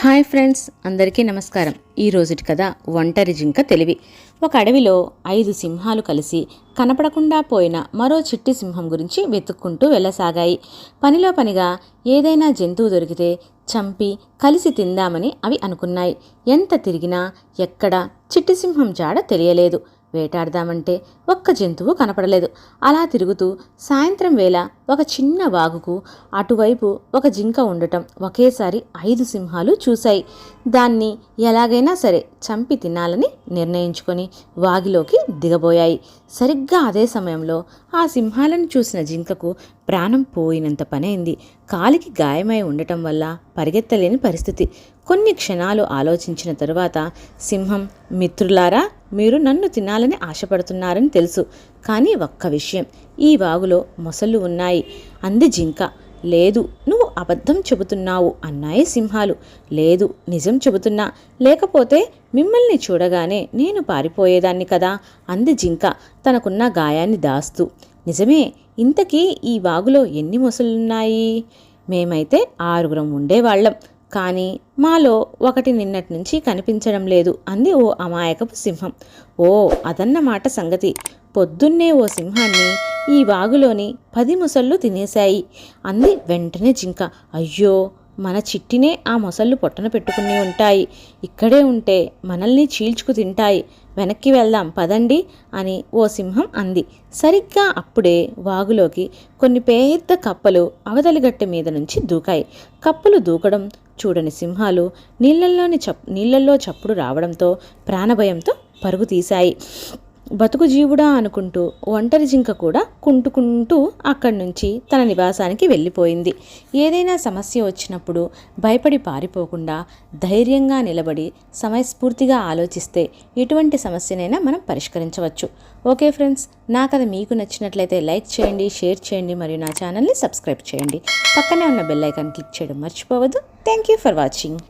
Hi friends అందరికీ నమస్కారం. ఈ రోజుటి కథ ఒంటరి జింక తెలివి. ఒక అడవిలో ఐదు సింహాలు కలిసి కనపడకుండా పోయిన మరో చిట్టి సింహం గురించి వెతుక్కుంటూ వెళ్ళసాగాయి. పనిలో పనిగా ఏదైనా జంతువు దొరికితే చంపి కలిసి తిందామని అవి అనుకున్నాయి. ఎంత తిరిగినా ఎక్కడ చిట్టి సింహం జాడ తెలియలేదు. వేటాడదామంటే ఒక్క జంతువు కనపడలేదు. అలా తిరుగుతూ సాయంత్రం వేళ ఒక చిన్న వాగుకు అటువైపు ఒక జింక ఉండటం ఒకేసారి ఐదు సింహాలు చూశాయి. దాన్ని ఎలాగైనా సరే చంపి తినాలని నిర్ణయించుకొని వాగిలోకి దిగబోయాయి. సరిగ్గా అదే సమయంలో ఆ సింహాలను చూసిన జింకకు ప్రాణం పోయినంత పనైంది. కాలికి గాయమై ఉండటం వల్ల పరిగెత్తలేని పరిస్థితి. కొన్ని క్షణాలు ఆలోచించిన తరువాత సింహం మిత్రులారా మీరు నన్ను తినాలని ఆశపడుతున్నారని తెలుసు. కానీ ఒక్క విషయం ఈ వాగులో మొసళ్ళు ఉన్నాయి. అంది జింక. లేదు నువ్వు అబద్ధం చెబుతున్నావు అన్నాయి సింహాలు. లేదు నిజం చెబుతున్నా. లేకపోతే మిమ్మల్ని చూడగానే నేను పారిపోయేదాన్ని కదా? అంది జింక తనకున్న గాయాన్ని దాస్తూ. నిజమే ఇంతకీ ఈ వాగులో ఎన్ని మొసలున్నాయి మేమైతే ఆరుగురం ఉండేవాళ్ళం. కానీ మాలో ఒకటి నిన్నటి నుంచి కనిపించడం లేదు అంది ఓ అమాయకపు సింహం. ఓ అదన్నమాట సంగతి. పొద్దున్నే ఓ సింహాన్ని ఈ వాగులోని పది మొసళ్ళు తినేశాయి. అంది వెంటనే జింక. అయ్యో మన చిట్టినే ఆ మొసళ్ళు పొట్టన పెట్టుకుని ఉంటాయి. ఇక్కడే ఉంటే మనల్ని చీల్చుకు తింటాయి. వెనక్కి వెళ్దాం పదండి అని ఓ సింహం అంది. సరిగ్గా అప్పుడే వాగులోకి కొన్ని పెద్ద కప్పలు అవతలిగట్టె మీద నుంచి దూకాయి. కప్పలు దూకడం చూడని సింహాలు నీళ్ళల్లోని చప్ నీళ్ళల్లో చప్పుడు రావడంతో ప్రాణభయంతో పరుగు తీశాయి. బతుకు జీవుడా అనుకుంటూ ఒంటరి జింక కూడా కుంటుకుంటూ అక్కడి నుంచి తన నివాసానికి వెళ్ళిపోయింది. ఏదైనా సమస్య వచ్చినప్పుడు భయపడి పారిపోకుండా ధైర్యంగా నిలబడి సమయస్ఫూర్తిగా ఆలోచిస్తే ఎటువంటి సమస్యనైనా మనం పరిష్కరించవచ్చు. ఓకే ఫ్రెండ్స్ నా కథ మీకు నచ్చినట్లయితే లైక్ చేయండి షేర్ చేయండి మరియు నా ఛానల్ని సబ్స్క్రైబ్ చేయండి. పక్కనే ఉన్న బెల్ ఐకాన్ క్లిక్ చేయడం మర్చిపోవద్దు. Thank you for watching.